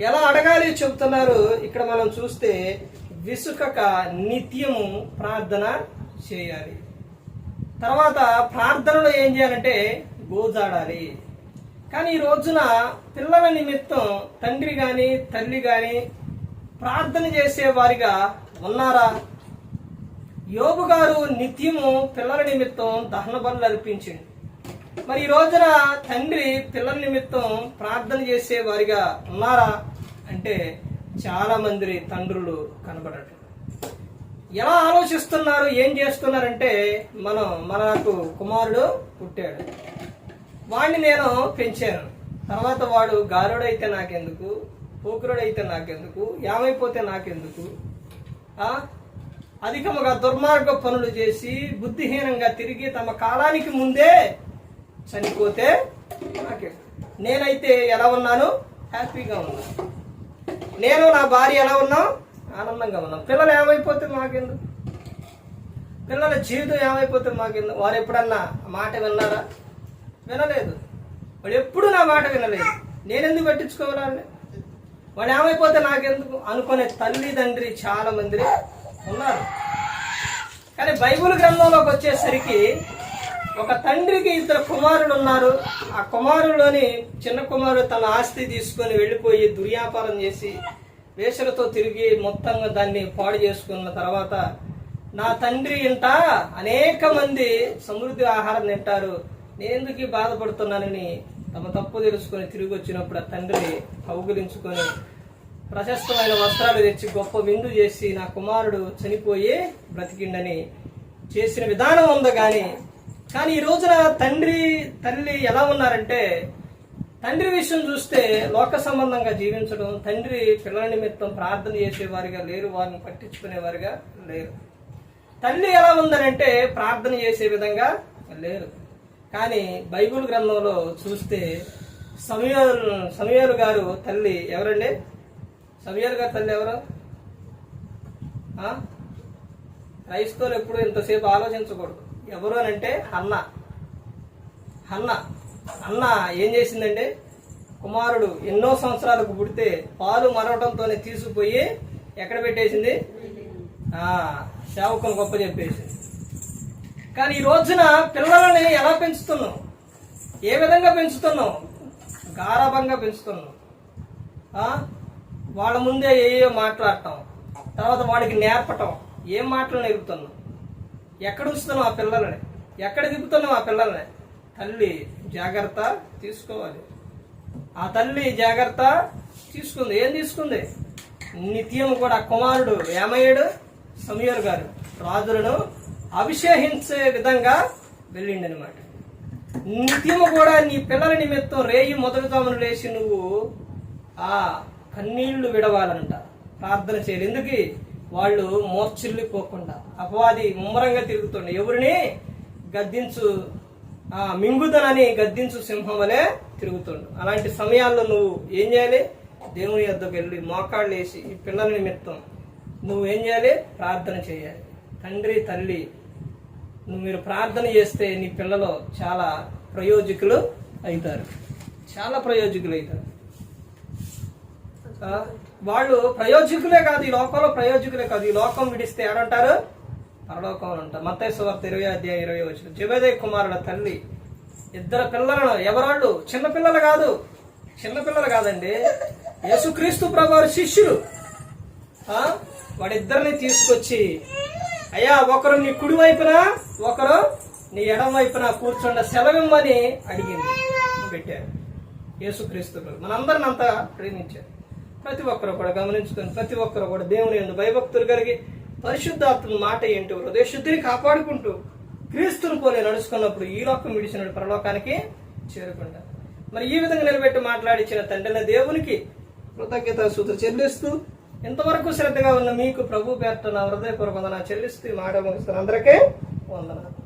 ఎలా అడగాలి చెబుతున్నారు? ఇక్కడ మనం చూస్తే విసుకక నిత్యము ప్రార్థన చేయాలి. తర్వాత ప్రార్థనలో ఏం చేయాలంటే గోజాడాలి. కానీ ఈ రోజున పిల్లల నిమిత్తం తండ్రి కానీ తల్లి కానీ ప్రార్థన చేసే వారిగా ఉన్నారా? యోబు గారు నిత్యము పిల్లల నిమిత్తం దహన బలు అర్పించింది మరి ఈ రోజున తండ్రి పిల్లల నిమిత్తం ప్రార్థన చేసే వారిగా ఉన్నారా? అంటే చాలా మంది తండ్రులు కనబడటం ఎలా ఆలోచిస్తున్నారు ఏం చేస్తున్నారంటే మనం మనకు కుమారుడు పుట్టాడు. వాడిని నేను పెంచాను. తర్వాత వాడు గారుడైతే నాకెందుకు? పోకురుడైతే నాకెందుకు? ఏమైపోతే నాకెందుకు? అధికముగా దుర్మార్గ పనులు చేసి బుద్ధిహీనంగా తిరిగి తమ కాలానికి ముందే చనిపోతే నాకే నేనైతే ఎలా ఉన్నాను? హ్యాపీగా ఉన్నాను. నేను నా భార్య ఎలా ఉన్నాం ఆనందంగా ఉన్నాం. పిల్లలు ఏమైపోతుంది మాకెందుకు? పిల్లల జీవితం ఏమైపోతుంది మాకెందుకు? వారు ఎప్పుడన్నా మాట విన్నారా? వినలేదు. వాడు ఎప్పుడు నా మాట వినలేదు. నేను ఎందుకు పట్టించుకోవాలని వాడు ఏమైపోతే నాకెందుకు? అనుకునే తల్లిదండ్రి చాలా మంది ఉన్నారు. కానీ బైబిల్ గ్రంథంలోకి వచ్చేసరికి ఒక తండ్రికి ఇద్దరు కుమారుడు ఉన్నారు. ఆ కుమారులోని చిన్న కుమారుడు తన ఆస్తి తీసుకొని వెళ్ళిపోయి దుర్వ్యాపారం చేసి వేషలతో తిరిగి మొత్తంగా దాన్ని పాడు చేసుకున్న తర్వాత నా తండ్రి ఇంట అనేక మంది సమృద్ధి ఆహారం తింటారు. నేందుకు బాధపడుతున్నానని తమ తప్పు తెలుసుకొని తిరిగి వచ్చినప్పుడు ఆ తండ్రి కౌగులించుకొని ప్రశస్తమైన వస్త్రాలు తెచ్చి గొప్ప విందు చేసి నా కుమారుడు చనిపోయి బ్రతికిండని చేసిన విధానం ఉంది కానీ కానీ ఈ రోజున తండ్రి తల్లి ఎలా ఉన్నారంటే తండ్రి విషయం చూస్తే లోక సంబంధంగా జీవించడం తండ్రి పిల్లల నిమిత్తం ప్రార్థన చేసేవారిగా లేరు వారిని పట్టించుకునేవారిగా లేరు. తల్లి ఎలా ఉందనంటే ప్రార్థన చేసే విధంగా లేరు. కానీ బైబిల్ గ్రంథంలో చూస్తే సమయాలు సమయాలు గారు తల్లి ఎవరండి? సమయాలు గారు తల్లి ఎవరు? క్రైస్తవులు ఎప్పుడు ఇంతసేపు ఆలోచించకూడదు. ఎవరు అని అంటే అన్న అన్న అన్న ఏం చేసిందంటే కుమారుడు ఎన్నో సంవత్సరాలకు పుడితే పాలు మరవడంతోనే తీసుకుపోయి ఎక్కడ పెట్టేసింది? సేవకుని గొప్ప చెప్పేసింది కానీ ఈ రోజున పిల్లలని ఎలా పెంచుతున్నావు ఏ విధంగా పెంచుతున్నావు గారాభంగా పెంచుతున్నావు వాళ్ళ ముందే ఏయో మాట్లాడటం? తర్వాత వాడికి నేర్పటం. ఏం మాటలు నేర్పుతున్నావు ఎక్కడ ఉంచుతున్నావు ఆ పిల్లలని? ఎక్కడ దిగుతున్నావు ఆ పిల్లల్ని? తల్లి జాగ్రత్త తీసుకోవాలి. ఆ తల్లి జాగ్రత్త తీసుకుంది. ఏం తీసుకుంది? నిత్యం కూడా కుమారుడు ఏమయ్యాడు? సమీర్ గారు. రాజులను అభిషేహించే విధంగా వెళ్ళిండి అనమాట నిత్యము కూడా నీ పిల్లల నిమిత్తం రేయి మొదలుతామని లేచి నువ్వు ఆ కన్నీళ్ళు విడవాలంట. ప్రార్థన చేయాలి. ఎందుకు? వాళ్ళు మోర్చిల్లిపోకుండా అపవాది ముమ్మరంగా తిరుగుతుండే. ఎవరిని? గద్దించు ఆ మింగుదనని గద్దించు సింహం వలె తిరుగుతుండు. అలాంటి సమయాల్లో నువ్వు ఏం చేయాలి? దేవుని యొద్దకు వెళ్ళి మోకాళ్ళు వేసి ఈ పిల్లల నిమిత్తం నువ్వు ఏం చేయాలి? ప్రార్థన చేయాలి. తండ్రి తల్లి నువ్వు మీరు ప్రార్థన చేస్తే నీ పిల్లలు చాలా ప్రయోజకులు అవుతారు చాలా ప్రయోజకులు అవుతారు వాళ్ళు ప్రయోజకులే కాదు ఈ లోకంలో ప్రయోజకులే కాదు. ఈ లోకం విడిస్తే ఏడంటారు పరలోకం అంటారు. మత్తయి వార్త ఇరవై అధ్యాయం ఇరవై వచ్చిన జబేదయ్ కుమారుల తల్లి ఇద్దరు పిల్లలను ఎవరాళ్ళు? చిన్నపిల్లలు కాదు. చిన్నపిల్లలు కాదండి. యేసుక్రీస్తు ప్రభువారి శిష్యులు. వాడిద్దరిని తీసుకొచ్చి అయ్యా ఒకరు నీ కుడి వైపున ఒకరు నీ ఎడం వైపున కూర్చుండ సెలవిమ్మని అడిగింది. పెట్టారు. యేసుక్రీస్తు మనందరిని అంతా ప్రేమించారు. ప్రతి ఒక్కరు కూడా గమనించుకొని ప్రతి ఒక్కరు కూడా దేవుని ఎందు భయభక్తులు కలిగి పరిశుద్ధాత్మ మాట ఏంటో హృదయ శుద్ధిని కాపాడుకుంటూ క్రీస్తుని పోలే నడుచుకున్నప్పుడు ఈ లోకం విడిచిన పరలోకానికి చేరుకుంటారు. మరి ఈ విధంగా నిలబెట్టి మాట్లాడించిన తండ్రిన దేవునికి కృతజ్ఞత సూత్ర చెల్లిస్తూ ఇంతవరకు శ్రద్ధగా ఉన్న మీకు ప్రభు పేరట నా హృదయపూర్వక వందన చెల్లిస్తూ మాట ముగిస్తున్న అందరికీ వందనాలు.